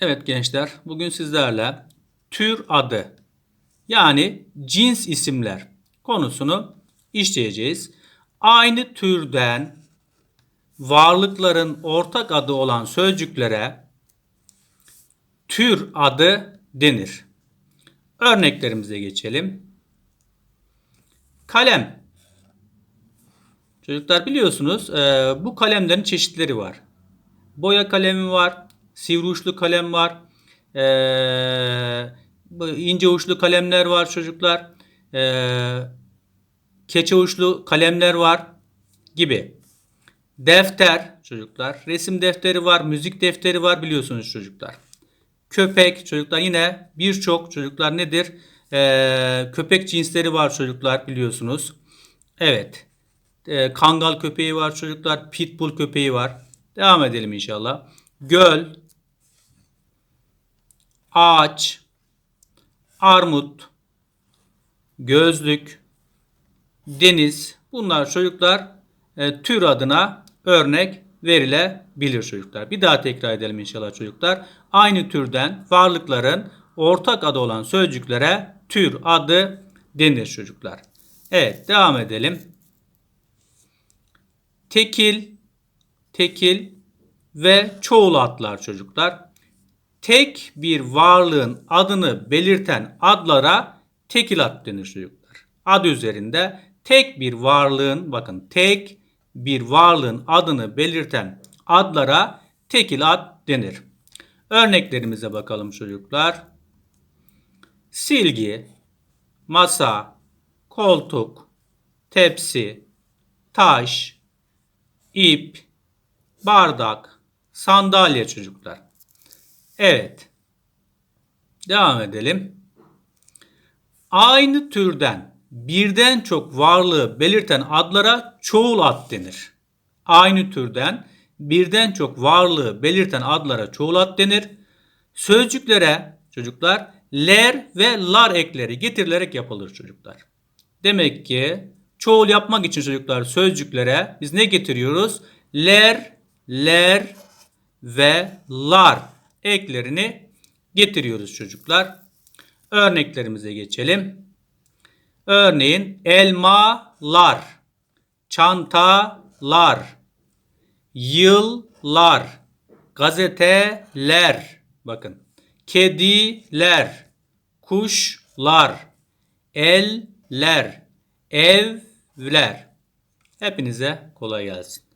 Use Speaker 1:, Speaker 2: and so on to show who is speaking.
Speaker 1: Evet gençler, bugün sizlerle tür adı yani cins isimler konusunu işleyeceğiz. Aynı türden varlıkların ortak adı olan sözcüklere tür adı denir. Örneklerimize geçelim. Kalem. Çocuklar biliyorsunuz e, bu kalemlerin çeşitleri var. Boya kalemi var, sivri uçlu kalem var, e, bu ince uçlu kalemler var çocuklar, e, keçe uçlu kalemler var gibi. Defter çocuklar, resim defteri var, müzik defteri var biliyorsunuz çocuklar. Köpek çocuklar yine birçok çocuklar nedir? E, köpek cinsleri var çocuklar biliyorsunuz. Evet. E, kangal köpeği var çocuklar. Pitbull köpeği var. Devam edelim inşallah. Göl, ağaç, armut, gözlük, deniz. Bunlar çocuklar e, tür adına örnek verilebilir çocuklar. Bir daha tekrar edelim inşallah çocuklar. Aynı türden varlıkların ortak adı olan sözcüklere tür adı denir çocuklar. Evet devam edelim. Tekil, tekil ve çoğul adlar çocuklar. Tek bir varlığın adını belirten adlara tekil ad denir çocuklar. Ad üzerinde tek bir varlığın bakın tek bir varlığın adını belirten adlara tekil ad denir. Örneklerimize bakalım çocuklar. Silgi, masa, koltuk, tepsi, taş, ip, bardak, sandalye çocuklar. Evet. Devam edelim. Aynı türden birden çok varlığı belirten adlara çoğul ad denir. Aynı türden birden çok varlığı belirten adlara çoğul ad denir. Sözcüklere çocuklar ler ve lar ekleri getirilerek yapılır çocuklar. Demek ki çoğul yapmak için çocuklar sözcüklere biz ne getiriyoruz? Ler, ler ve lar eklerini getiriyoruz çocuklar. Örneklerimize geçelim. Örneğin elmalar, çantalar, yıllar, gazeteler, bakın, kediler, kuşlar, eller, evler. Hepinize kolay gelsin.